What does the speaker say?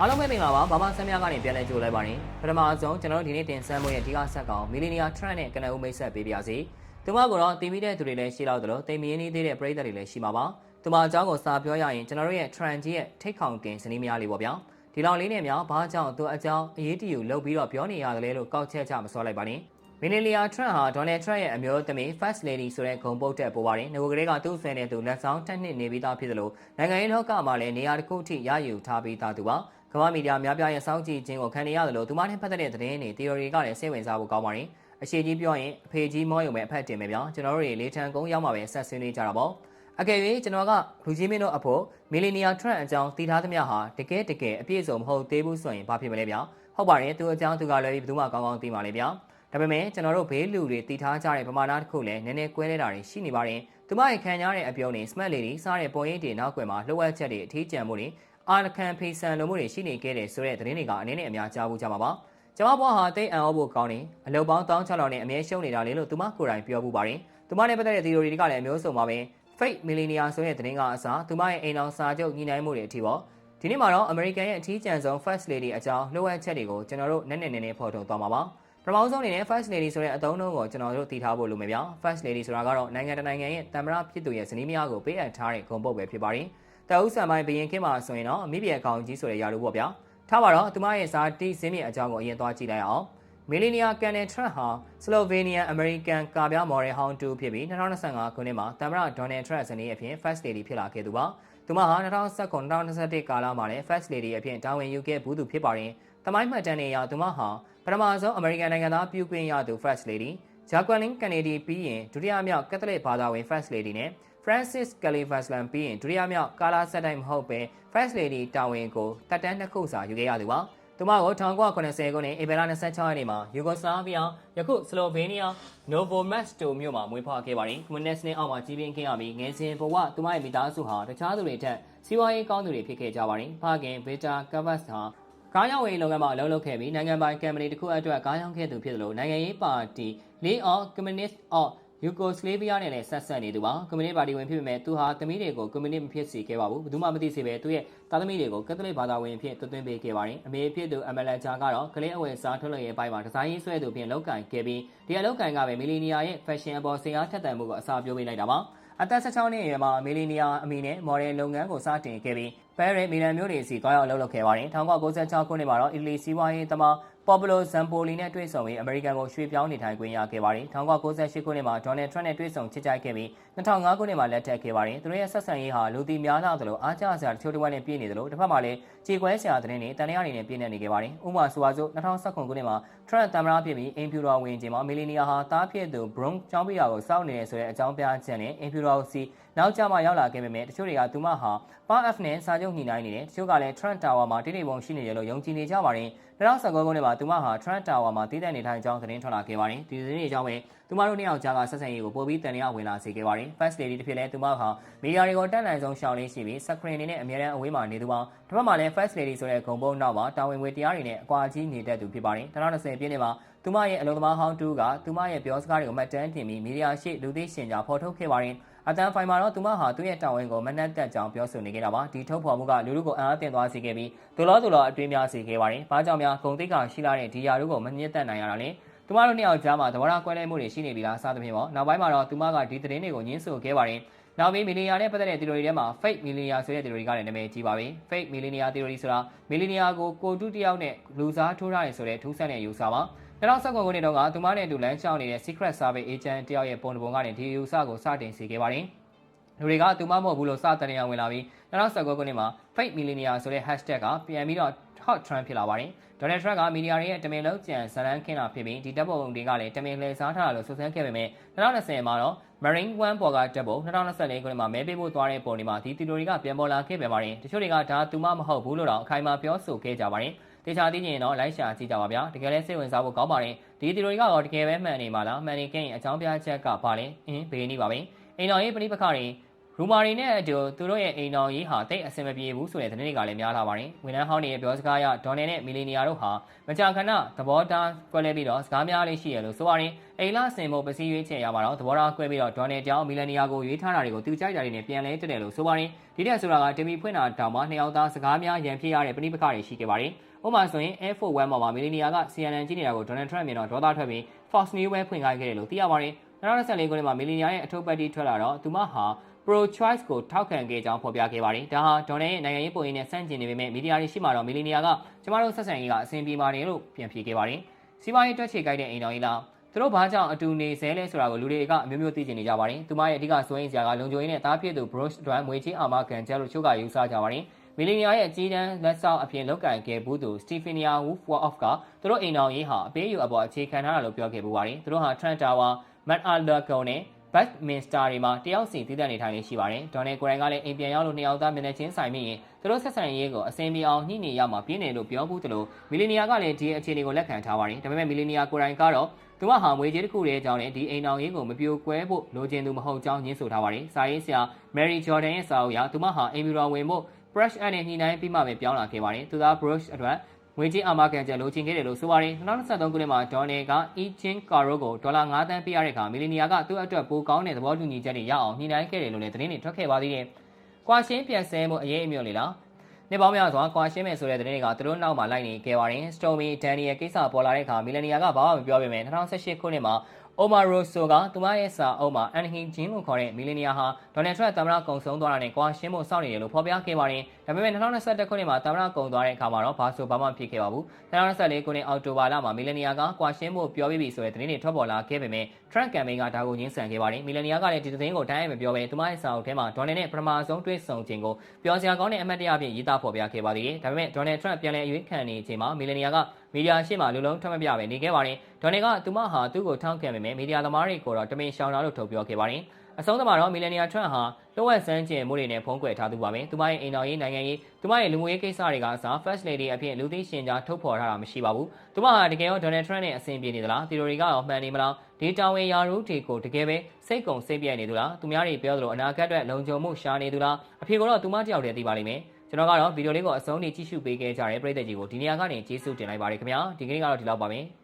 အားလုံးပဲမင်္ဂလာပါဘာမှဆမ်းများကနေပြန်လည်ကြိုလိုက်ပါရင်ပထမဆုံးကျွန်တော်တို့ဒီနေ့တင်ဆက်မှုရဲ့အဓိကဆက်ကောင်မီလီနီယာထရန့်နဲ့ကနဦးမိတ်ဆက်ပေးပါရစေသူမကတော့တီးပြီးတဲ့သူတွေလည်းရှိတော့တယ်လို့တိမ်မင်းနေသေးတဲ့ပရိသတ်တွေလည်းရှိမှာပါသူမအကြောင်းကိုစာပြောရရင်ကျွန်တော်တို့ရဲ့ trend ကြီးရဲ့ထိတ်ခေါင်တင်စနည်းများလေးပေါ့ဗျာဒီလောက်လေးနဲ့များဘာကြောင့်သူအကြောင်းအရေးတယူလုပ်ပြီးတော့ပြောနေရတယ်လဲလို့ကောက်ချက်ချမစောလိုက်ပါနဲ့ မီလီနီယာထရန့်ဟာဒေါ်နယ်ထရန့်ရဲ့အမျိုးသမီး First Lady ဆိုတဲ့ဂုဏ်ပုတ်တက်ပို့ပါတယ်။ငကိုကလေးကသူ့ဆွေနဲ့သူလက်ဆောင်တက်နှစ်နေပြီးသားဖြစ်သလိုနိုင်ငံရေးလောကမှာလည်းနေရာတစ်ခုထိရယူထားပြီးသားသူပါ။ကမ္ဘာမီဒီယာများပြားရဲ့စောင့်ကြည့်ခြင်းကိုခံနေရတယ်လို့သူမနဲ့ပတ်သက်တဲ့သတင်းတွေ theory ကလည်းစိတ်ဝင်စားဖို့ကောင်းပါတယ်။အရှိကြီးပြောရင်အဖေကြီးမောရုံပဲအဖက်တင်ပဲဗျာ။ကျွန်တော်တို့တွေလေးထန်ကုန်းရောက်မှာပဲဆက်ဆွေးနွေးကြတာပေါ့။အကယ်၍ကျွန်တော်ကလူကြီးမင်းတို့အဖို့မီလီနီယာထရန့်အကြောင်းတည်ထားသမျှဟာတကယ်တကယ်အပြည့်စုံမဟုတ်သေးဘူးဆိုရင်ဘာဖြစ်မလဲဗျာ။ဟုတ်ပါတယ်သူအကြောင်းသူကလည်းဘယ်သူမှကောင်းကောင်းသိမှာလေဗျာ။ ဒါပေမဲ့ကျွန်တော်တို့ဘေးလူတွေတည်ထားကြတဲ့ပမာဏတစ်ခုလည်းနည်းနည်းကွဲနေတာတွေရှိနေပါတယ်။သူမရဲ့ခံရတဲ့အပြုံးတွေ smart lady စားတဲ့ပုံရိပ်တွေနောက်ွယ်မှာလှုပ်ဝက်ချက်တွေအထီးကျန်မှုတွေအာလခံဖေးဆန်လိုမှုတွေရှိနေခဲ့တဲ့ဆိုတဲ့သတင်းတွေကအနေနဲ့အများကြားဖို့ကြမှာပါ။ကျွန်မဘွားဟာတိတ်အံ့ဩဖို့ကောင်းနေအလုပ်ပေါင်းတောင်းချလောက်နဲ့အမြဲရှုံးနေတာလေလို့သူမကိုယ်တိုင်ပြောမှုပါတယ်။သူမနဲ့ပတ်သက်တဲ့ theory တွေကလည်းအမျိုးစုံပါပဲ။ fake millionaire ဆိုတဲ့သတင်းကအစားသူမရဲ့အိမ်အောင်စာချုပ်ညီနိုင်မှုတွေအထိပေါ့။ဒီနေ့မှာတော့ American ရဲ့အထီးကျန်ဆုံး first lady အကြောင်းလှုပ်ဝက်ချက်တွေကိုကျွန်တော်တို့နည်းနည်းနည်းနည်းဖော်ထုတ်သွားမှာပါ။ ပထမဆုံးအနေနဲ့ first lady ဆိုတဲ့အသုံးအနှုန်းကိုကျွန်တော်တို့သိထားဖို့လိုမယ်ဗျာ first lady ဆိုတာကတော့နိုင်ငံတကာနိုင်ငံရဲ့တမ္ပရာဖြစ်သူရဲ့ဇနီးမယားကိုပေးအပ်ထားတဲ့ဂုဏ်ပုတ်ပဲဖြစ်ပါတယ်တအုပ်ဆံပိုင်းဘရင်ခင်းမှာဆိုရင်တော့မိဘအကောင်ကြီးဆိုတဲ့ယာလူပေါ့ဗျာထားပါတော့သူမရဲ့ဇာတိဇင်းမြစ်အကြောင်းကိုအရင်သွားကြည့်လိုက်အောင်မီလီနီယာကန်နယ်ထရန့်ဟာဆလိုဗေးနီးယားအမေရိကန်ကာပြမော်ဒယ်ဟောင်းတူဖြစ်ပြီး2025ခုနှစ်မှာတမ္ပရာဒေါ်နယ်ထရန့်ဇနီးအဖြစ် first lady ဖြစ်လာခဲ့သူပါသူမဟာ2019-2021ကာလမှာလည်း first lady အဖြစ်တာဝန်ယူခဲ့ဘူးသူဖြစ်ပါတယ်။တမိုင်းမှတ်တမ်းတွေအရသူမဟာ ပထမဆုံးအမေရိကန်နိုင်ငံသားပြုခွင့်ရသူ first lady ဂျာကွယ်လင်းကနေဒီပြီးရင်ဒုတိယမြောက်ကက်သလစ်ဘာသာဝင် first lady နဲ့ Francis Califaslan ပြီးရင်ဒုတိယမြောက်ကာလာဆက်တိုင်းမဟုတ်ပဲ First Lady တာဝန်ကိုတက်တန်းနှစ်ခုစာယူခဲ့ရသူပါ။သူမကို1980ခုနှစ်ဧပြီလ26ရက်နေ့မှာယူဂိုစလာဗီးယားယခုဆလိုဗေးနီးယားနိုဗိုမက်စတိုမြို့မှာမွေးဖွားခဲ့ပါတယ်။ကွန်မြူနစ်နဲ့အောက်မှာကြီးပြင်းခဲ့ရပြီးငယ်စဉ်ဘဝသူမရဲ့မိသားစုဟာတခြားသူတွေထက်စီးပွားရေးကောင်းသူတွေဖြစ်ခဲ့ကြပါတယ်။ဖခင်ဗီတာကဗတ်ဟာ ကားရောင်းဝယ်လုပ်ငန်းမှာအလုပ်လုပ်ခဲ့ပြီးနိုင်ငံပိုင်ကမ်ပဏီတစ်ခုအတွက်ကားရောင်းခဲ့သူဖြစ်တယ်လို့နိုင်ငံရေးပါတီ League of Communists of ယူဂိုစလေဗီးယားနဲ့လည်းဆက်ဆက်နေသူပါကွန်မြူနစ်ပါတီဝင်ဖြစ်ပေမဲ့သူဟာသမီးတွေကိုကွန်မြူနစ်မဖြစ်စေခဲ့ပါဘူးဘယ်သူမှမသိစေပဲသူရဲ့သားသမီးတွေကိုကက်သလစ်ဘာသာဝင်ဖြစ်သွတ်သွင်းပေးခဲ့ပါတယ်အမေဖြစ်သူအမလန်ဂျာကတော့ကလေးအဝယ်စားထုတ်လုပ်ရေးပိုင်းမှာဒီဇိုင်းရေးဆွဲသူဖြင့်လောက်ကင်ခဲ့ပြီးဒီအလောက်ကင်ကပဲမီလီနီယာရဲ့ fashion အပေါ်စင်အားထက်သန်မှုကိုအစားပြုပေးလိုက်တာပါအသက်16နှစ်အရွယ်မှာမီလီနီယာအမီနဲ့မော်ဒယ်လုပ်ငန်းကိုစတင်ခဲ့ပြီး ပဲရဲမီလန်မြို့နေစီတွားရောက်အလုပ်လုပ်ခဲ့ပါတယ်1996ခုနှစ်မှာတော့အီတလီစီးပွားရေးသမား ပေါ်ပလိုဇမ်ပိုလီနဲ့တွေ့ဆုံပြီးအမေရိကန်ကိုရွှေ့ပြောင်းနေထိုင်ခွင့်ရခဲ့ပါတယ်1998ခုနှစ်မှာဒေါ်နယ်ထရန့်နဲ့တွေ့ဆုံချစ်ကြိုက်ခဲ့ပြီး2005ခုနှစ်မှာလက်ထပ်ခဲ့ပါတယ်သူတို့ရဲ့ဆက်ဆံရေးဟာလူသိများလာသလိုအားကျစရာတချို့တစ်ဝက်နဲ့ပြည့်နေသလိုတစ်ဖက်မှာလည်းကြေကွဲစရာသတင်းတွေတန်ရာတွေနဲ့ပြည့်နေနေခဲ့ပါတယ်ဥပမာဆိုပါစို့2019ခုနှစ်မှာထရန့်တမ်မရာဖြစ်ပြီးအင်ဖြူတော်ဝင်ခြင်းမှာမီလီနီယာဟာတားဖြစ်သူဘရွန်ကျောင်းပြရာကိုစောင့်နေတဲ့ဆိုတဲ့အကြောင်းပြချက်နဲ့အင်ဖြူတော်စီနောက်ကျမှရောက်လာခဲ့ပေမဲ့တချို့တွေကသူမဟာပါ F နဲ့စာချုပ်ညှိနှိုင်းနေတယ်တချို့ကလည်း Trent Tower မှာတိတိပုံရှိနေတယ်လို့ယုံကြည်နေကြပါတယ်2019ခုနှစ်မှာသူမဟာ Trent Tower မှာတည်တဲ့နေထိုင်ကြောင်းသတင်းထွက်လာခဲ့ပါတယ်ဒီသတင်းတွေကြောင့်ပဲသူမတို့နှစ်ယောက်ကြားကဆက်ဆံရေးကိုပိုပြီးတန်လျာဝင်လာစေခဲ့ပါတယ် First Lady တစ်ဖြစ်လဲသူမဟာမီဒီယာတွေကိုတက်နိုင်ဆုံးရှောင်လင်းရှိပြီး screen အနေနဲ့အများအားအဝေးမှာနေသူပေါင်းတစ်ဖက်မှာလည်း First Lady ဆိုတဲ့ဂုံပုံနောက်မှာတာဝန်ဝေတရားတွေနဲ့အကွာကြီးနေတတ်သူဖြစ်ပါတယ်2020ပြည့်နှစ်မှာသူမရဲ့အလုံသမားဟောင်းတူကသူမရဲ့ပြောစကားတွေကိုမှတ်တမ်းတင်ပြီးမီဒီယာရှိလူသိရှင်ကြားဖော်ထုတ်ခဲ့ပါတယ် အတန်ဖိုင်မှာတော့သူမဟာသူ့ရဲ့တာဝန်ကိုမနှက်တက်ကြောင်ပြောဆိုနေခဲ့တာပါဒီထုတ်ဖော်မှုကလူလူကိုအံ့အားသင့်သွားစေခဲ့ပြီးဒလောဒလောအတွေးများစေခဲ့ပါတယ်။ဘာကြောင့်များဂုံတိတ်ကရှိလာတဲ့ဒီယာတို့ကိုမမြင့်တက်နိုင်ရတာလဲ။သူမတို့နှစ်ယောက်ကြားမှာသဘောထားကွဲလွဲမှုတွေရှိနေပြီလားစသဖြင့်ပေါ့။နောက်ပိုင်းမှာတော့သူမကဒီသတင်းတွေကိုညှင်းဆိုခဲ့ပါတယ်။နောက်ပြီးမီလီနီယာနဲ့ပတ်သက်တဲ့ theory တွေထဲမှာ fake မီလီနီယာဆိုတဲ့ theory ကလည်းနာမည်ကြီးပါပြီ။ fake မီလီနီယာ theory ဆိုတာမီလီနီယာကိုကိုတူတယောက်နဲ့လူစားထိုးထားတယ်ဆိုတဲ့ထူးဆန်းတဲ့ယူဆပါ။ 2019ခုနှစ်တုန်းကသူမနဲ့အတူလမ်းလျှောက်နေတဲ့ Secret Service Agent တယောက်ရဲ့ပုံတပုံကနေဒီယူဆကိုစတင်စေခဲ့ပါတယ်။လူတွေကသူမမဟုတ်ဘူးလို့စတင်ရဝင်လာပြီး2019ခုနှစ်မှာ fake millionaire ဆိုတဲ့ hashtag ကပြန်ပြီးတော့ hot trend ဖြစ်လာပါတယ်။ Donald Trump ကမီဒီယာတွေရဲ့တမင်လုံးကြံဇလန်းခင်းတာဖြစ်ပြီးဒီတပ်ပုံတွေကလည်းတမင်လှည့်စားထားတာလို့ဆိုဆန်းခဲ့ပေမဲ့2020မှာတော့ Marine One ပေါ်ကတပ်ပုံ2024ခုနှစ်မှာမဲပေးဖို့သွားတဲ့ပုံတွေမှာဒီတီလိုတွေကပြန်ပေါ်လာခဲ့ပြန်ပါတယ်။တချို့တွေကဒါသူမမဟုတ်ဘူးလို့တော့အခိုင်အမာပြောဆိုခဲ့ကြပါတယ်။ တေချာသိရင်တော့လိုက်ရှာကြည့်ကြပါဗျာတကယ်လဲစိတ်ဝင်စားဖို့ကောင်းပါတယ်ဒီတီလိုတွေကတော့တကယ်ပဲမှန်နေမှာလားမှန်နေခဲ့ရင်အကြောင်းပြချက်ကပါလဲအင်းဘေးနေပါပဲအိမ်တော်ရေးပရိပခတွေရူမာရီနဲ့အတူသူတို့ရဲ့အိမ်တော်ကြီးဟာတိတ်အဆင်မပြေဘူးဆိုတဲ့သတင်းတွေကလည်းများလာပါတယ်။ဝန်ထမ်းဟောင်းတွေရဲ့ပြောစကားအရဒေါ်နယ်နဲ့မီလီနီယာတို့ဟာမကြာခဏသဘောထားကွဲလဲပြီးတော့စကားများလေးရှိရလို့ဆိုပါတယ်။အိမ်လာစင်ဖို့ပစည်းရွေးချယ်ရမှာတော့သဘောထားကွဲပြီးတော့ဒေါ်နယ်ကြောင့်မီလီနီယာကိုရွေးထားတာတွေကိုသူကြိုက်တာတွေနဲ့ပြန်လဲတက်တယ်လို့ဆိုပါတယ်။ဒီတက်ဆိုတာကတင်မီဖွင့်တာတောင်မှနှစ်ယောက်သားစကားများရန်ဖြစ်ရတဲ့ပဋိပက္ခတွေရှိခဲ့ပါတယ်။ ဥပမာဆိုရင် Air Force One မှာမီလီနီယာက CNN ကြည့်နေတာကိုဒေါ်နယ်ထရန့်မြင်တော့ဒေါသထွက်ပြီး Fox News ပဲဖွင့်ခိုင်းခဲ့တယ်လို့သိရပါတယ်။2024ခုနှစ်မှာမီလီနီယာရဲ့အထုပ်ပတ်တီထွက်လာတော့သူမဟာ pro choice ကိုထောက်ခံခဲ့ကြောင်းဖော်ပြခဲ့ပါတယ်။ဒါဟာဒေါ်နယ်ရဲ့နိုင်ငံရေးပုံရိပ်နဲ့ဆန့်ကျင်နေပေမဲ့မီဒီယာတွေရှိမှတော့မီလီနီယာကကျမတို့ဆက်ဆံရေးကအဆင်ပြေပါတယ်လို့ပြန်ဖြေခဲ့ပါတယ်။စီးပွားရေးတွက်ချေကြိုက်တဲ့အိမ်တော်ကြီးလားသူတို့ဘာကြောင့်အတူနေစဲလဲဆိုတာကိုလူတွေကအမျိုးမျိုးသိချင်နေကြပါတယ်။သူမရဲ့အဓိကစွဲရင်စရာကလုံခြုံရေးနဲ့တားဖြစ်သူ Bruce အတွက်ငွေချင်းအာမခံချက်လို့ချို့ကယူဆကြပါတယ်။ မီလီနီယာရဲ့အကြီးတန်းလက်ဆောက်အပြင်လောက်ကန်ခဲ့ဘူးသူ Stephania Wolf of ကသူတို့အိမ်တော်ကြီးဟာအပေးယူအပေါ်အခြေခံထားတာလို့ပြောခဲ့ပူပါတယ်။သူတို့ဟာ Trent Tower, Matt Alago နဲ့ Bath Minster တွေမှာတယောက်စီတည်တဲ့နေထိုင်လေးရှိပါတယ်။ဒေါ်နယ်ကိုရိုင်ကလည်းအိမ်ပြန်ရောက်လို့နှစ်ယောက်သားမျက်နှာချင်းဆိုင်မိရင်သူတို့ဆက်ဆံရေးကိုအစင်ပြေအောင်ညှိနေရမှာပြင်းတယ်လို့ပြောဘူးသလိုမီလီနီယာကလည်းဒီအခြေအနေကိုလက်ခံထားပါတယ်။ဒါပေမဲ့မီလီနီယာကိုရိုင်ကတော့သူမဟာငွေကြေးတစ်ခုတည်းအကြောင်းနဲ့ဒီအိမ်အောင်ရေးကိုမပြိုကွဲဖို့လိုချင်သူမဟုတ်ကြောင်းညှင်းဆိုထားပါတယ်။စာရေးဆရာ Mary Jordan ရဲ့စာအုပ်အရသူမဟာအိမ်မီရောဝင်ဖို့ brush အနေနဲ့ညှိနှိုင်းပြီးမှပဲပြောင်းလာခဲ့ပါတယ်။သူသား brush အတွက်ငွေကြေးအာမခံချက်လိုချင်ခဲ့တယ်လို့ဆိုပါတယ်2023ခုနှစ်မှာဒေါ်နယ်က Echin Caro ကိုဒေါ်လာ9သန်းပေးရတဲ့အခါမီလီနီယာကသူ့အတွက်ပိုကောင်းတဲ့သဘောတူညီချက်တွေရအောင်ညှိနှိုင်းခဲ့တယ်လို့လည်းသတင်းတွေထွက်ခဲ့ပါသေးတယ်။ကွာရှင်းပြန်ဆဲမှုအရေးအမြုံလေလား။နှစ်ပေါင်းများစွာကွာရှင်းမယ်ဆိုတဲ့သတင်းတွေကသူတို့နောက်မှာလိုက်နေခဲ့ပါတယ်။ Stormy Daniel ကိစ္စပေါ်လာတဲ့အခါမီလီနီယာကဘာမှမပြောပေမဲ့2018ခုနှစ်မှာ Omar Rosso ကသူမရဲ့စာအုပ်မှာ Anhin Jin လို့ခေါ်တဲ့မီလီနီယာဟာဒေါ်နယ်ထရန့်သမ္မတကုံဆုံးသွားတာနဲ့ကွာရှင်းဖို့စောင့်နေတယ်လို့ဖော်ပြခဲ့ပါတယ်။ဒါပေမဲ့2021ခုနှစ်မှာသမ္မတကုံသွားတဲ့အခါမှာတော့ဘာဆိုဘာမှဖြစ်ခဲ့ပါဘူး။2024ခုနှစ်အောက်တိုဘာလမှာမီလီနီယာကကွာရှင်းဖို့ပြောပြီးပြီဆိုတဲ့သတင်းတွေထွက်ပေါ်လာခဲ့ပေမဲ့ Trump campaign ကဒါကိုငင်းဆန်ခဲ့ပါတယ်။မီလီနီယာကလည်းဒီသတင်းကိုတိုင်းအမပြောဘဲသူမရဲ့စာအုပ်ထဲမှာဒေါ်နယ်နဲ့ပထမဆုံးတွေ့ဆုံခြင်းကိုပြောစရာကောင်းတဲ့အမှတ်တရအဖြစ်ရေးသားဖော်ပြခဲ့ပါသေးတယ်။ဒါပေမဲ့ဒေါ်နယ်ထရန့်ပြန်လည်အရွေးခံနေချိန်မှာမီလီနီယာကမီဒီယာရှေ့မှာလူလုံးထမပြပဲနေခဲ့ပါတယ်။ဒေါ်နယ်ကသူမဟာသူ့ကိုထောက်ခံပေမဲ့မီဒီယာသမားတွေကိုတော့တမင်ရှောင်တာလို့ထုတ်ပြောခဲ့ပါတယ်။အဆုံးသမှာတော့မီလီနီယာထရန့်ဟာလောဝက်ဆန်းကျင်မှုတွေနဲ့ဖုံးကွယ်ထားသူပါပဲ။သူမရဲ့အိမ်တော်ရေးနိုင်ငံရေးသူမရဲ့လူငွေကိစ္စတွေကစား First Lady အဖြစ်လူသိရှင်ကြားထုတ်ဖော်ထားတာမရှိပါဘူး။သူမဟာတကယ်ရောဒေါ်နယ်ထရန့်နဲ့အဆင်ပြေနေသလား။ဒီလိုတွေကတော့မှန်နေမလား။ဒီတာဝန်ရာထူးတွေကိုတကယ်ပဲစိတ်ကုံစိတ်ပြည့်နေသူလား။သူများတွေပြောသလိုအနာဂတ်အတွက်လုံခြုံမှုရှာနေသူလား။အဖေကတော့သူမတယောက်တည်းသိပါလိမ့်မယ်။ ကျွန်တော်ကတော့ဗီဒီယိုလေးကိုအဆုံးထိကြည့်ရှုပေးခဲ့ကြတဲ့ပရိသတ်ကြီးကိုဒီနေရာကနေကျေးဇူးတင်လိုက်ပါတယ်ခင်ဗျာဒီကနေ့ကတော့ဒီလောက်ပါပဲ။